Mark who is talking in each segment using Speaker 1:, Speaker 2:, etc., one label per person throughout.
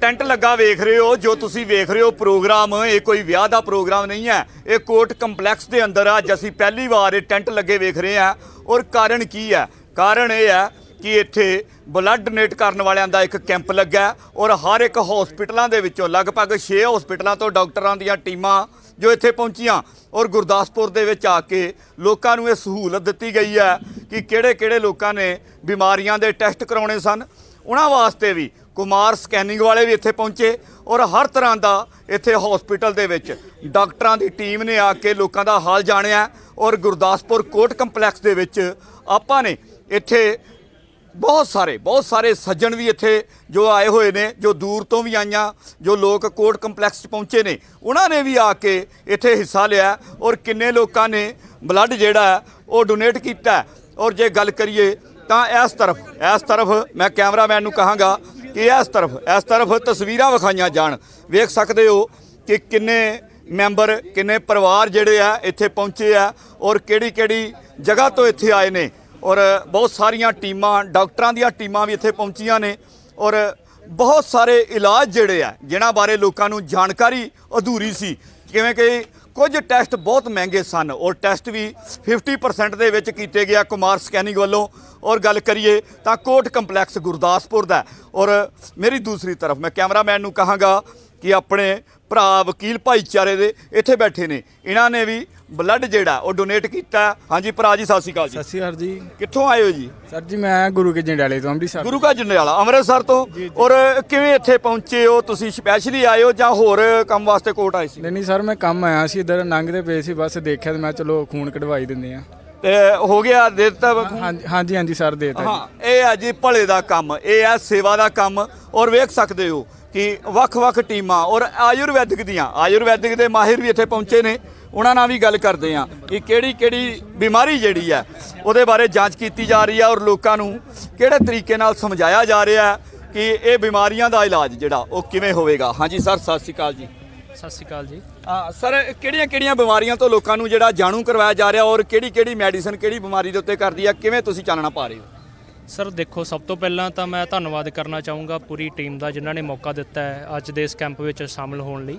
Speaker 1: Tent ਲੱਗਾ ਵੇਖ ਰਹੇ ਹੋ, ਜੋ ਤੁਸੀਂ ਵੇਖ ਰਹੇ ਹੋ ਪ੍ਰੋਗਰਾਮ, ਇਹ ਕੋਈ ਵਿਆਹ ਦਾ ਪ੍ਰੋਗਰਾਮ ਨਹੀਂ ਹੈ। ਇਹ ਕੋਰਟ ਕੰਪਲੈਕਸ ਦੇ ਅੰਦਰ ਅੱਜ ਅਸੀਂ ਪਹਿਲੀ ਵਾਰ ਇਹ ਟੈਂਟ ਲੱਗੇ ਵੇਖ ਰਹੇ ਹਾਂ। ਔਰ ਕਾਰਨ ਕੀ ਹੈ? ਕਾਰਨ ਇਹ ਹੈ ਕਿ ਇੱਥੇ ਬਲੱਡ ਡੋਨੇਟ ਕਰਨ ਵਾਲਿਆਂ ਦਾ ਇੱਕ ਕੈਂਪ ਲੱਗਾ ਔਰ ਹਰ ਇੱਕ ਹਸਪੀਟਲਾਂ ਦੇ ਵਿੱਚੋਂ ਲਗਭਗ 6 ਹਸਪੀਟਲਾਂ ਤੋਂ ਡਾਕਟਰਾਂ ਦੀਆਂ ਟੀਮਾਂ ਜੋ ਇੱਥੇ ਪਹੁੰਚੀਆਂ ਔਰ ਗੁਰਦਾਸਪੁਰ ਦੇ ਵਿੱਚ ਆ ਕੇ ਲੋਕਾਂ ਨੂੰ ਇਹ ਸਹੂਲਤ ਦਿੱਤੀ ਗਈ ਹੈ ਕਿ ਕਿਹੜੇ-ਕਿਹੜੇ ਲੋਕਾਂ ਨੇ ਬਿਮਾਰੀਆਂ ਦੇ ਟੈਸਟ ਕਰਾਉਣੇ ਸਨ। ਉਹਨਾਂ ਵਾਸਤੇ ਵੀ ਕੁਮਾਰ ਸਕੈਨਿੰਗ ਵਾਲੇ ਵੀ ਇੱਥੇ ਪਹੁੰਚੇ ਔਰ ਹਰ ਤਰ੍ਹਾਂ ਦਾ ਇੱਥੇ ਹਸਪੀਟਲ ਦੇ ਵਿੱਚ ਡਾਕਟਰਾਂ ਦੀ ਟੀਮ ਨੇ ਆ ਕੇ ਲੋਕਾਂ ਦਾ ਹਾਲ ਜਾਣਿਆ ਔਰ ਗੁਰਦਾਸਪੁਰ ਕੋਰਟ ਕੰਪਲੈਕਸ ਦੇ ਵਿੱਚ ਆਪਾਂ ਨੇ ਇੱਥੇ ਬਹੁਤ ਸਾਰੇ ਬਹੁਤ ਸਾਰੇ ਸੱਜਣ ਵੀ ਇੱਥੇ ਜੋ ਆਏ ਹੋਏ ਨੇ, ਜੋ ਦੂਰ ਤੋਂ ਵੀ ਆਈਆਂ, ਜੋ ਲੋਕ ਕੋਰਟ ਕੰਪਲੈਕਸ 'ਚ ਪਹੁੰਚੇ ਨੇ, ਉਹਨਾਂ ਨੇ ਵੀ ਆ ਕੇ ਇੱਥੇ ਹਿੱਸਾ ਲਿਆ ਔਰ ਕਿੰਨੇ ਲੋਕਾਂ ਨੇ ਬਲੱਡ ਜਿਹੜਾ ਉਹ ਡੋਨੇਟ ਕੀਤਾ ਔਰ ਜੇ ਗੱਲ ਕਰੀਏ ਤਾਂ ਇਸ ਤਰਫ ਇਸ ਤਰਫ ਮੈਂ ਕੈਮਰਾਮੈਨ ਨੂੰ ਕਹਾਂਗਾ ਕਿ ਇਸ ਤਰਫ ਇਸ ਤਰਫ ਤਸਵੀਰਾਂ ਵਿਖਾਈਆਂ ਜਾਣ। ਵੇਖ ਸਕਦੇ ਹੋ ਕਿ ਕਿੰਨੇ ਮੈਂਬਰ, ਕਿੰਨੇ ਪਰਿਵਾਰ ਜਿਹੜੇ ਆ ਇੱਥੇ ਪਹੁੰਚੇ ਆ ਔਰ ਕਿਹੜੀ ਕਿਹੜੀ ਜਗ੍ਹਾ ਤੋਂ ਇੱਥੇ ਆਏ ਨੇ। ਔਰ ਬਹੁਤ ਸਾਰੀਆਂ ਟੀਮਾਂ, ਡਾਕਟਰਾਂ ਦੀਆਂ ਟੀਮਾਂ ਵੀ ਇੱਥੇ ਪਹੁੰਚੀਆਂ ਨੇ ਔਰ ਬਹੁਤ ਸਾਰੇ ਇਲਾਜ ਜਿਹੜੇ ਆ, ਜਿਨ੍ਹਾਂ ਬਾਰੇ ਲੋਕਾਂ ਨੂੰ ਜਾਣਕਾਰੀ ਅਧੂਰੀ ਸੀ। ਕਿਵੇਂ ਕਿ ਕੁਝ ਟੈਸਟ ਬਹੁਤ ਮਹਿੰਗੇ ਸਨ ਔਰ ਟੈਸਟ ਵੀ 50% ਦੇ ਵਿੱਚ ਕੀਤੇ ਗਿਆ ਕੁਮਾਰ ਸਕੈਨਿੰਗ ਵੱਲੋਂ। ਔਰ ਗੱਲ ਕਰੀਏ ਤਾਂ ਕੋਟ ਕੰਪਲੈਕਸ ਗੁਰਦਾਸਪੁਰ ਦਾ ਔਰ ਮੇਰੀ ਦੂਸਰੀ ਤਰਫ ਮੈਂ ਕੈਮਰਾਮੈਨ ਨੂੰ ਕਹਾਂਗਾ ਕਿ ਆਪਣੇ ਭਰਾ ਵਕੀਲ ਭਾਈਚਾਰੇ ਦੇ ਇੱਥੇ ਬੈਠੇ ਨੇ। ਇਹਨਾਂ ਨੇ ਵੀ ਬਲੱਡ ਜਿਹੜਾ ਉਹ ਡੋਨੇਟ ਕੀਤਾ। ਹਾਂਜੀ ਭਰਾ ਜੀ ਸਤਿ ਸ਼੍ਰੀ ਅਕਾਲ ਜੀ।
Speaker 2: ਸਤਿ ਸ਼੍ਰੀ ਅਕਾਲ ਜੀ।
Speaker 1: ਕਿੱਥੋਂ ਆਏ ਹੋ ਜੀ?
Speaker 2: ਸਰ ਜੀ ਮੈਂ ਗੁਰੂ ਕੇ ਜੰਡਿਆਲੇ ਤੋਂ ਅੰਮ੍ਰਿਤਸਰ
Speaker 1: ਗੁਰੂ ਕਾ ਜੰਡਿਆਲਾ ਅੰਮ੍ਰਿਤਸਰ ਤੋਂ। ਔਰ ਕਿਵੇਂ ਇੱਥੇ ਪਹੁੰਚੇ ਹੋ? ਤੁਸੀਂ ਸਪੈਸ਼ਲੀ ਆਏ ਹੋ ਜਾਂ ਹੋਰ ਕੰਮ ਵਾਸਤੇ ਕੋਟ ਆਏ ਸੀ?
Speaker 2: ਨਹੀਂ ਨਹੀਂ ਸਰ ਮੈਂ ਕੰਮ ਆਇਆ ਸੀ। ਇਧਰ ਲੰਘਦੇ ਪਏ ਸੀ ਬਸ ਦੇਖਿਆ ਤੇ ਮੈਂ ਚਲੋ ਖੂਨ ਕਢਵਾਈ ਦਿੰਦੇ ਆ
Speaker 1: ਤੇ ਹੋ ਗਿਆ ਦੇ ਦਿੱਤਾ?
Speaker 2: ਹਾਂਜੀ ਹਾਂਜੀ ਹਾਂਜੀ ਸਰ ਦੇਤਾ ਜੀ।
Speaker 1: ਹਾਂ ਇਹ ਹੈ ਜੀ ਭਲੇ ਦਾ ਕੰਮ ਇਹ ਹੈ ਸੇਵਾ ਦਾ ਕੰਮ। ਔਰ ਵੇਖ ਸਕਦੇ ਹੋ ਕਿ ਵੱਖ-ਵੱਖ ਟੀਮਾਂ ਔਰ ਆਯੁਰਵੈਦਿਕ ਦੀਆਂ ਆਯੁਰਵੈਦਿਕ ਦੇ ਮਾਹਿਰ ਵੀ ਇੱਥੇ ਪਹੁੰਚੇ ਨੇ ਉਹਨਾਂ ਨਾਲ ਵੀ ਗੱਲ ਕਰਦੇ ਆ ਕਿ ਕਿਹੜੀ ਕਿਹੜੀ ਬਿਮਾਰੀ ਜਿਹੜੀ ਹੈ ਉਹਦੇ ਬਾਰੇ ਜਾਂਚ ਕੀਤੀ ਜਾ ਰਹੀ ਹੈ ਔਰ ਲੋਕਾਂ ਨੂੰ ਕਿਹੜੇ ਤਰੀਕੇ ਨਾਲ ਸਮਝਾਇਆ ਜਾ ਰਿਹਾ ਕਿ ਇਹ ਬਿਮਾਰੀਆਂ ਦਾ ਇਲਾਜ ਜਿਹੜਾ ਉਹ ਕਿਵੇਂ ਹੋਵੇਗਾ। ਹਾਂਜੀ ਸਰ ਸਤਿ ਸ਼੍ਰੀ ਅਕਾਲ ਜੀ।
Speaker 3: ਸਤਿ ਸ਼੍ਰੀ ਅਕਾਲ ਜੀ।
Speaker 1: ਸਰ ਕਿਹੜੀਆਂ ਕਿਹੜੀਆਂ ਬਿਮਾਰੀਆਂ ਤੋਂ ਲੋਕਾਂ ਨੂੰ ਜਿਹੜਾ ਜਾਣੂ ਕਰਵਾਇਆ ਜਾ ਰਿਹਾ ਔਰ ਕਿਹੜੀ ਕਿਹੜੀ ਮੈਡੀਸਨ ਕਿਹੜੀ ਬਿਮਾਰੀ ਦੇ ਉੱਤੇ ਕਰਦੀ ਹੈ ਕਿਵੇਂ ਤੁਸੀਂ ਚਾਨਣਾ ਪਾ ਰਹੇ ਹੋ?
Speaker 3: ਸਰ, ਦੇਖੋ, ਸਭ ਤੋਂ ਪਹਿਲਾਂ ਤਾਂ ਮੈਂ ਧੰਨਵਾਦ ਕਰਨਾ ਚਾਹੂੰਗਾ ਪੂਰੀ ਟੀਮ ਦਾ ਜਿਨ੍ਹਾਂ ਨੇ ਮੌਕਾ ਦਿੱਤਾ ਹੈ ਅੱਜ ਦੇ ਇਸ ਕੈਂਪ ਵਿੱਚ ਸ਼ਾਮਲ ਹੋਣ ਲਈ।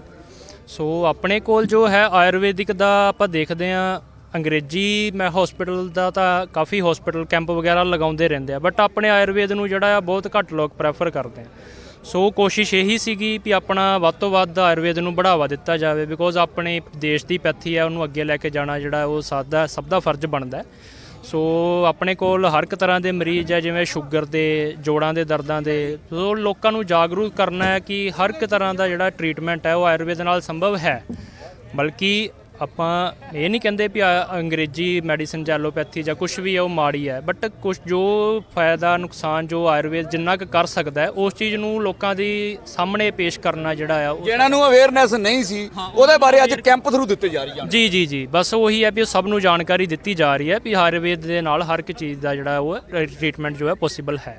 Speaker 3: ਸੋ, ਆਪਣੇ ਕੋਲ ਜੋ ਹੈ ਆਯੁਰਵੈਦਿਕ ਦਾ ਆਪਾਂ ਦੇਖਦੇ ਹਾਂ, ਅੰਗਰੇਜ਼ੀ ਮੈਂ ਹਸਪੀਟਲ ਦਾ ਤਾਂ ਕਾਫੀ ਹਸਪੀਟਲ ਕੈਂਪ ਵਗੈਰਾ ਲਗਾਉਂਦੇ ਰਹਿੰਦੇ ਆ ਬਟ ਆਪਣੇ ਆਯੁਰਵੇਦ ਨੂੰ ਜਿਹੜਾ ਆ ਬਹੁਤ ਘੱਟ ਲੋਕ ਪ੍ਰੈਫਰ ਕਰਦੇ ਆ। ਸੋ, ਕੋਸ਼ਿਸ਼ ਇਹੀ ਸੀਗੀ ਵੀ ਆਪਣਾ ਵੱਧ ਤੋਂ ਵੱਧ ਆਯੁਰਵੇਦ ਨੂੰ ਬੜਾਵਾ ਦਿੱਤਾ ਜਾਵੇ ਬਿਕੋਜ਼ ਆਪਣੇ ਦੇਸ਼ ਦੀ ਪੈਥੀ ਆ ਉਹਨੂੰ ਅੱਗੇ ਲੈ ਕੇ ਜਾਣਾ ਜਿਹੜਾ ਉਹ ਸਾਦਾ, ਸਭ ਦਾ ਫਰਜ਼ ਬਣਦਾ ਹੈ। ਸੋ ਆਪਣੇ ਕੋਲ ਹਰ ਇੱਕ ਤਰ੍ਹਾਂ ਦੇ ਮਰੀਜ਼ ਹੈ ਜਿਵੇਂ ਸ਼ੂਗਰ ਦੇ, ਜੋੜਾਂ ਦੇ, ਦਰਦਾਂ ਦੇ। ਸੋ ਲੋਕਾਂ ਨੂੰ ਜਾਗਰੂਕ ਕਰਨਾ ਹੈ ਕਿ ਹਰ ਇੱਕ ਤਰ੍ਹਾਂ ਦਾ ਜਿਹੜਾ ਟ੍ਰੀਟਮੈਂਟ ਹੈ, ਉਹ ਆਯੁਰਵੇਦ ਨਾਲ ਸੰਭਵ ਹੈ। ਬਲਕਿ ਆਪਾਂ ਇਹ ਨਹੀਂ ਕਹਿੰਦੇ ਵੀ ਅੰਗਰੇਜ਼ੀ ਮੈਡੀਸਿਨ ਜਾਂ ਐਲੋਪੈਥੀ ਜਾਂ ਕੁਝ ਵੀ ਹੈ ਉਹ ਮਾੜੀ ਹੈ ਬਟ ਕੁਝ ਜੋ ਫਾਇਦਾ ਨੁਕਸਾਨ ਜੋ ਆਯੁਰਵੇਦ ਜਿੰਨਾ ਕੁ ਕਰ ਸਕਦਾ ਹੈ ਉਸ ਚੀਜ਼ ਨੂੰ ਲੋਕਾਂ ਦੀ ਸਾਹਮਣੇ ਪੇਸ਼ ਕਰਨਾ ਜਿਹੜਾ ਆ ਉਹ
Speaker 1: ਜਿਹਨਾਂ ਨੂੰ ਅਵੇਅਰਨੈਸ ਨਹੀਂ ਸੀ ਉਹਦੇ ਬਾਰੇ ਅੱਜ ਕੈਂਪ ਥਰੂ ਦਿੱਤੇ ਜਾ ਰਹੀ ਹਨ
Speaker 3: ਜੀ ਜੀ ਜੀ। ਬਸ ਉਹੀ ਹੈ ਵੀ ਉਹ ਸਭ ਨੂੰ ਜਾਣਕਾਰੀ ਦਿੱਤੀ ਜਾ ਰਹੀ ਹੈ ਵੀ ਆਯੁਰਵੇਦ ਦੇ ਨਾਲ ਹਰ ਇੱਕ ਚੀਜ਼ ਦਾ ਜਿਹੜਾ ਉਹ ਟ੍ਰੀਟਮੈਂਟ ਜੋ ਹੈ ਪੋਸੀਬਲ ਹੈ।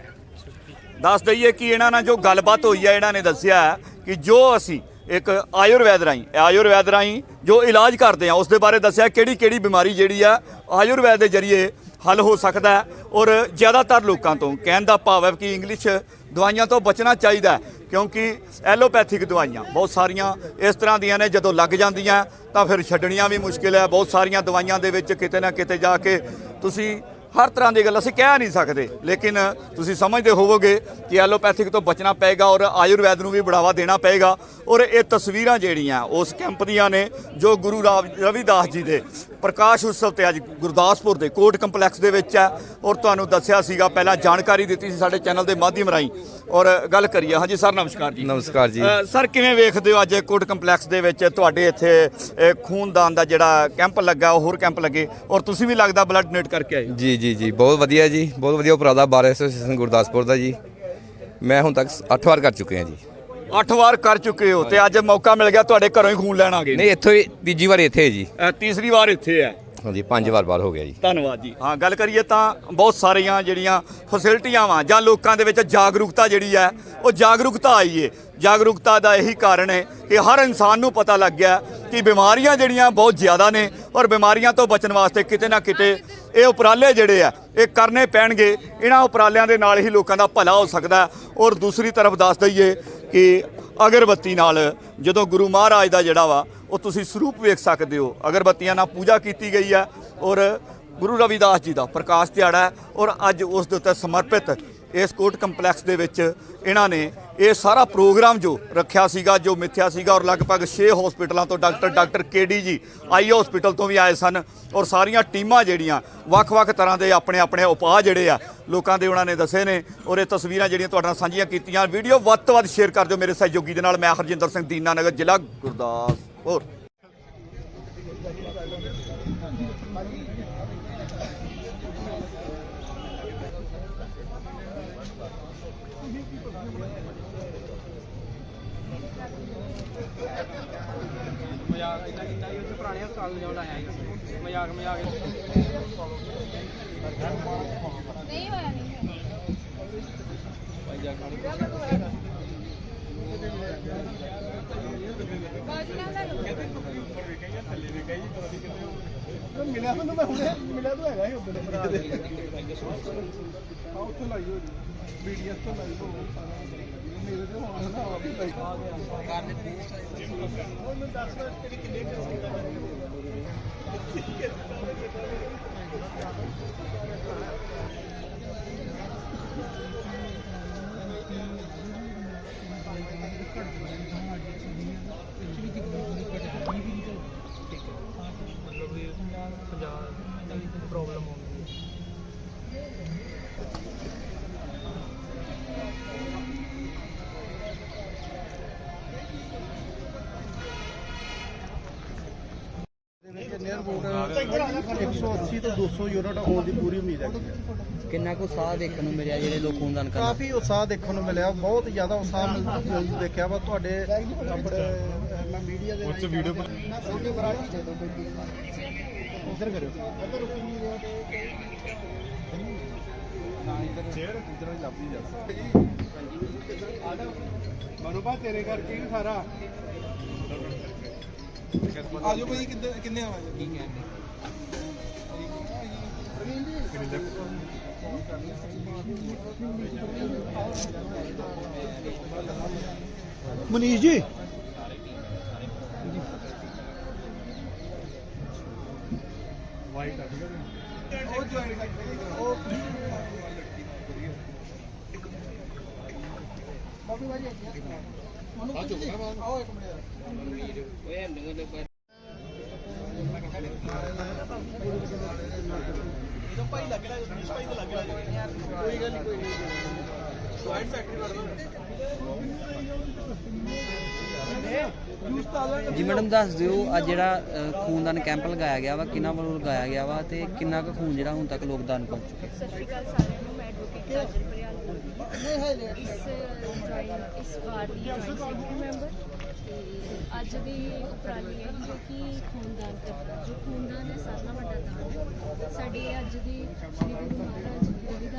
Speaker 1: ਦੱਸ ਦਈਏ ਕਿ ਇਹਨਾਂ ਨਾਲ ਜੋ ਗੱਲਬਾਤ ਹੋਈ ਹੈ ਇਹਨਾਂ ਨੇ ਦੱਸਿਆ ਹੈ ਕਿ ਜੋ ਅਸੀਂ ਇੱਕ ਆਯੁਰਵੈਦ ਰਾਹੀਂ ਆਯੁਰਵੈਦ ਰਾਹੀਂ ਜੋ ਇਲਾਜ ਕਰਦੇ ਆ ਉਸ ਦੇ ਬਾਰੇ ਦੱਸਿਆ ਕਿਹੜੀ ਕਿਹੜੀ ਬਿਮਾਰੀ ਜਿਹੜੀ ਆ, ਆਯੁਰਵੈਦ ਦੇ ਜ਼ਰੀਏ ਹੱਲ ਹੋ ਸਕਦਾ ਹੈ ਔਰ ਜ਼ਿਆਦਾਤਰ ਲੋਕਾਂ ਤੋਂ ਕਹਿਣ ਦਾ ਭਾਵ ਹੈ ਕਿ ਇੰਗਲਿਸ਼ ਦਵਾਈਆਂ ਤੋਂ ਬਚਣਾ ਚਾਹੀਦਾ ਕਿਉਂਕਿ ਐਲੋਪੈਥਿਕ ਦਵਾਈਆਂ ਬਹੁਤ ਸਾਰੀਆਂ ਇਸ ਤਰ੍ਹਾਂ ਦੀਆਂ ਨੇ, ਜਦੋਂ ਲੱਗ ਜਾਂਦੀਆਂ ਤਾਂ ਫਿਰ ਛੱਡਣੀਆਂ ਵੀ ਮੁਸ਼ਕਿਲ ਹੈ, ਬਹੁਤ ਸਾਰੀਆਂ ਦਵਾਈਆਂ ਦੇ ਵਿੱਚ ਕਿਤੇ ਨਾ ਕਿਤੇ ਜਾ ਕੇ ਤੁਸੀਂ ਹਰ ਤਰ੍ਹਾਂ ਦੀ ਗੱਲ ਅਸੀਂ ਕਹਿ ਨਹੀਂ ਸਕਦੇ। ਲੇਕਿਨ ਤੁਸੀਂ ਸਮਝਦੇ ਹੋਵੋਗੇ ਕਿ ਐਲੋਪੈਥਿਕ ਤੋਂ ਬਚਣਾ ਪਏਗਾ ਔਰ ਆਯੁਰਵੈਦ ਨੂੰ ਵੀ ਬੜਾਵਾ ਦੇਣਾ ਪਏਗਾ। ਔਰ ਇਹ ਤਸਵੀਰਾਂ ਜਿਹੜੀਆਂ ਉਸ ਕੈਂਪ ਦੀਆਂ ਨੇ ਜੋ ਗੁਰੂ ਰਾਵ ਰਵਿਦਾਸ ਜੀ ਦੇ ਪ੍ਰਕਾਸ਼ ਉਤਸਵ ਤੇ ਅੱਜ ਗੁਰਦਾਸਪੁਰ ਦੇ ਕੋਰਟ ਕੰਪਲੈਕਸ ਦੇ ਵਿੱਚ ਹੈ ਔਰ ਤੁਹਾਨੂੰ ਦੱਸਿਆ ਸੀਗਾ ਪਹਿਲਾਂ ਜਾਣਕਾਰੀ ਦਿੱਤੀ ਸੀ ਸਾਡੇ ਚੈਨਲ ਦੇ ਮਾਧਿਅਮ ਰਾਹੀਂ। ਔਰ ਗੱਲ ਕਰੀਏ ਹਾਂਜੀ ਸਰ ਨਮਸਕਾਰ ਜੀ।
Speaker 4: ਨਮਸਕਾਰ ਜੀ।
Speaker 1: ਸਰ ਕਿਵੇਂ ਵੇਖਦੇ ਹੋ ਅੱਜ ਕੋਰਟ ਕੰਪਲੈਕਸ ਦੇ ਵਿੱਚ? ਤੁਹਾਡੇ ਇੱਥੇ ਖੂਨਦਾਨ ਦਾ ਜਿਹੜਾ ਕੈਂਪ ਲੱਗਾ ਉਹ ਹੋਰ ਕੈਂਪ ਲੱਗੇ ਔਰ ਤੁਸੀਂ ਵੀ ਲੱਗਦਾ ਬਲੱਡ ਡੋਨੇਟ ਕਰਕੇ ਆਏ।
Speaker 4: ਜੀ ਜੀ ਜੀ ਬਹੁਤ ਵਧੀਆ ਜੀ ਬਹੁਤ ਵਧੀਆ ਉਪਰਾਲਾ ਬਾਰ ਐਸੋਸੀਏਸ਼ਨ ਗੁਰਦਾਸਪੁਰ ਦਾ ਜੀ। ਮੈਂ ਹੁਣ ਤੱਕ 8 ਵਾਰ ਕਰ ਚੁੱਕੇ ਹਾਂ ਜੀ।
Speaker 1: ਅੱਠ ਵਾਰ ਕਰ ਚੁੱਕੇ ਹੋ ਤੇ ਅੱਜ ਮੌਕਾ ਮਿਲ ਗਿਆ ਤੁਹਾਡੇ ਘਰੋਂ ਹੀ ਖੂਨ ਲੈਣ ਆ ਗਏ
Speaker 4: ਨਹੀਂ ਇੱਥੋਂ ਹੀ ਤੀਜੀ ਵਾਰ ਇੱਥੇ ਹੈ ਜੀ।
Speaker 1: ਅ, ਤੀਸਰੀ ਵਾਰ ਇੱਥੇ ਹੈ।
Speaker 4: ਹਾਂਜੀ ਪੰਜ ਵਾਰ ਬਾਹਰ ਹੋ ਗਿਆ ਜੀ।
Speaker 1: ਧੰਨਵਾਦ ਜੀ। ਹਾਂ ਗੱਲ ਕਰੀਏ ਤਾਂ ਬਹੁਤ ਸਾਰੀਆਂ ਜਿਹੜੀਆਂ ਫੈਸਿਲਿਟੀਆਂ ਵਾਂ ਜਾਂ ਲੋਕਾਂ ਦੇ ਵਿੱਚ ਜਾਗਰੂਕਤਾ ਜਿਹੜੀ ਹੈ ਉਹ ਜਾਗਰੂਕਤਾ ਆਈ ਏ। ਜਾਗਰੂਕਤਾ ਦਾ ਇਹੀ ਕਾਰਨ ਹੈ ਕਿ ਹਰ ਇਨਸਾਨ ਨੂੰ ਪਤਾ ਲੱਗ ਗਿਆ ਕਿ ਬਿਮਾਰੀਆਂ ਜਿਹੜੀਆਂ ਬਹੁਤ ਜ਼ਿਆਦਾ ਨੇ ਔਰ ਬਿਮਾਰੀਆਂ ਤੋਂ ਬਚਣ ਵਾਸਤੇ ਕਿਤੇ ਨਾ ਕਿਤੇ ਇਹ ਉਪਰਾਲੇ ਜਿਹੜੇ ਆ ਇਹ ਕਰਨੇ ਪੈਣਗੇ। ਇਹਨਾਂ ਉਪਰਾਲਿਆਂ ਦੇ ਨਾਲ ਹੀ ਲੋਕਾਂ ਦਾ ਭਲਾ ਹੋ ਸਕਦਾ ਹੈ। ਔਰ ਦੂਸਰੀ ਤਰਫ ਦੱਸ ਦਈਏ ਕਿ ਅਗਰਬੱਤੀ ਨਾਲ ਜਦੋਂ ਗੁਰੂ ਮਹਾਰਾਜ ਦਾ ਜਿਹੜਾ ਵਾ, ਉਹ ਤੁਸੀਂ ਸਰੂਪ ਵੇਖ ਸਕਦੇ ਹੋ। ਅਗਰਬੱਤੀਆਂ ਨਾਲ ਪੂਜਾ ਕੀਤੀ ਗਈ ਹੈ ਔਰ ਗੁਰੂ ਰਵਿਦਾਸ ਜੀ ਦਾ ਪ੍ਰਕਾਸ਼ ਦਿਹਾੜਾ ਹੈ ਔਰ ਅੱਜ ਉਸ ਦੇ ਉੱਤੇ ਸਮਰਪਿਤ ਇਸ ਕੋਰਟ ਕੰਪਲੈਕਸ ਦੇ ਵਿੱਚ ਇਹਨਾਂ ਨੇ ਇਹ ਸਾਰਾ ਪ੍ਰੋਗਰਾਮ ਜੋ ਰੱਖਿਆ ਸੀਗਾ, ਜੋ ਮਿੱਥਿਆ ਸੀਗਾ ਔਰ ਲਗਭਗ 6 ਹਸਪੀਟਲਾਂ ਤੋਂ ਡਾਕਟਰ ਡਾਕਟਰ ਕੇਡੀ ਜੀ ਆਈ ਹਸਪੀਟਲ ਤੋਂ ਵੀ ਆਏ ਸਨ ਔਰ ਸਾਰੀਆਂ ਟੀਮਾਂ ਜਿਹੜੀਆਂ ਵੱਖ-ਵੱਖ ਤਰ੍ਹਾਂ ਦੇ ਆਪਣੇ ਆਪਣੇ ਉਪਾਅ ਜਿਹੜੇ ਆ ਲੋਕਾਂ ਦੇ ਉਹਨਾਂ ਨੇ ਦੱਸੇ ਨੇ ਔਰ ਇਹ ਤਸਵੀਰਾਂ ਜਿਹੜੀਆਂ ਤੁਹਾਡੇ ਨਾਲ ਸਾਂਝੀਆਂ ਕੀਤੀਆਂ। ਵੀਡੀਓ ਵੱਧ ਤੋਂ ਵੱਧ ਸ਼ੇਅਰ ਕਰ ਦਿਓ ਮੇਰੇ ਸਹਿਯੋਗੀ ਦੇ ਨਾਲ। ਮੈਂ ਹਰਜਿੰਦਰ ਸਿੰਘ ਦੀਨਾਨਗਰ ਜ਼ਿਲ੍ਹਾ ਗੁਰਦਾਸਪੁਰ।
Speaker 5: ਮਜ਼ਾਕ ਇਦਾਂ ਕੀਤਾ ਸੀ ਉੱਥੇ ਪੁਰਾਣੇ ਹਸਪਤਾਲ ਲਿਜਾਉਣ ਆਇਆ ਸੀ। ਮਜ਼ਾਕ ਮਜ਼ਾਕ।
Speaker 6: ਨਹੀਂ ਹੋਇਆ ਨਹੀਂ ਬਾਜਣਾ ਦਾ ਲੋ
Speaker 7: ਮਿਲਿਆ ਮੈਨੂੰ ਮੈਂ ਹੁਣੇ ਮਿਲਿਆ ਤਾਂ ਹੈਗਾ ਹੀ ਦੇ ਆ ਉੱਥੇ ਲਾਈ ਹੋਈ। ਵੀਡੀਓ ਤੋਂ ਲਾਈ ਹੋਈ ਮੇਰੇ ਤੇ ਹੁਣ ਨਾ ਆ ਵੀ ਲਾਈ ਉਹਨੂੰ ਦੱਸ ਤੇਰੀ ਕਿੰਨੇ
Speaker 5: ਮਤਲਬ ਵੀ ਪੰਜਾਬ ਦੀ ਪ੍ਰੋਬਲਮ ਆਉਂਦੀ ਹੈ।
Speaker 7: 180 ਤੋਂ 200 ਯੂਨਿਟ ਆਉਣ ਦੀ ਪੂਰੀ ਉਮੀਦ ਹੈ।
Speaker 8: ਕਿੰਨਾ ਕੁ ਸਾਹ ਦੇਖਣ ਨੂੰ ਮਿਲਿਆ ਜਿਹੜੇ ਲੋਕ ਖੂਨਦਾਨ ਕਰਨ?
Speaker 7: ਕਾਫੀ ਉਤਸ਼ਾਹ ਦੇਖਣ ਨੂੰ ਮਿਲਿਆ ਬਹੁਤ ਜ਼ਿਆਦਾ ਉਤਸ਼ਾਹ ਮਿਲ- ਦੇਖਿਆ ਵਾ ਤੁਹਾਡੇ ਆਪਣੇ ਅਹ, ਮੈਂ ਮੀਡੀਆ ਦੇ ਉੱਚ ਵੀਡੀਓ ਛੋਟੀ ਬਰਾੜੀ ਦੇ ਦੋ ਕੋਈ ਉਧਰ ਕਰਿਓ। ਉਧਰ ਰੁਕੀ ਨਹੀਂ ਰਿਹਾ ਨਾ ਇਧਰ ਚੇਅਰ ਇਧਰ ਹੀ ਲੱਭਦੀ ਜਾ ਮਨੂ ਬਾ ਤੇਰੇ ਕਰਕੇ ਹੀ ਸਾਰਾ? ਆਜੋ ਭਾਈ ਕਿੰਨੇ ਕਿੰਨੇ ਆਵਾਜ਼? ਕੀ ਕਹਿੰਦੇ? ਮਨੀਸ਼ ਜੀ ਉਹ ਜੁਆਇਨ ਕਰਦੇ ਉਹ ਬਾਬੂ ਭਾਈ ਮਨੂ ਆ ਚੁੱਕਾ ਆਓ ਇੱਕ ਮਿੰਟ ਜਦੋਂ ਭਾਈ ਲੱਗ ਰਿਹਾ ਮਨੀਸ਼ ਭਾਈ ਤੋਂ ਲੱਗ ਰਿਹਾ ਕੋਈ ਗੱਲ ਨਹੀਂ ਕੋਈ ਨਹੀਂ। ਜੁਆਇੰਟ ਫੈਕਟਰੀ ਵੜ ਦੋ
Speaker 8: ਜੀ ਮੈਡਮ ਦੱਸ ਦਿਓ ਅੱਜ ਜਿਹੜਾ ਖੂਨਦਾਨ ਕੈਂਪ ਲਗਾਇਆ ਗਿਆ ਵਾ ਕਿਹਨਾਂ ਵੱਲੋਂ ਲਗਾਇਆ ਗਿਆ ਵਾ ਤੇ ਕਿੰਨਾ ਕੁ ਖੂਨ ਜਿਹੜਾ ਹੁਣ ਤੱਕ ਲੋਕ ਦਾਨ ਪਹੁੰਚ ਚੁੱਕੇ
Speaker 6: ਸਤਿ ਸ਼੍ਰੀ ਅਕਾਲ ਸਾਰਿਆਂ ਨੂੰ ਮੈਂ ਐਡਵੋਕੇਟ ਕਾਜਲ ਪ੍ਰਿਆਲ ਬੋਲਦੀ ਹਾਂ। ਇਸ ਜੁਆਇਨ ਇਸ ਵਾਰ ਦੀ ਜੁਆਇੰਟ ਸੈਕਟਰੀ ਮੈਂਬਰ ਤੇ ਅੱਜ ਦੀ ਉਪਰਾਲੀ ਹੈ ਜੋ ਕਿ ਖੂਨਦਾਨ ਕਰਨਾ। ਜੋ ਖੂਨਦਾਨ ਹੈ, ਸਾਰਿਆਂ ਵੱਡਾ ਦਾਨ ਹੈ। ਸਾਡੇ ਅੱਜ ਦੀ ਸ਼੍ਰੀ ਗੁਰੂ ਮਹਾਰਾਜ ਜੀ ਦਾ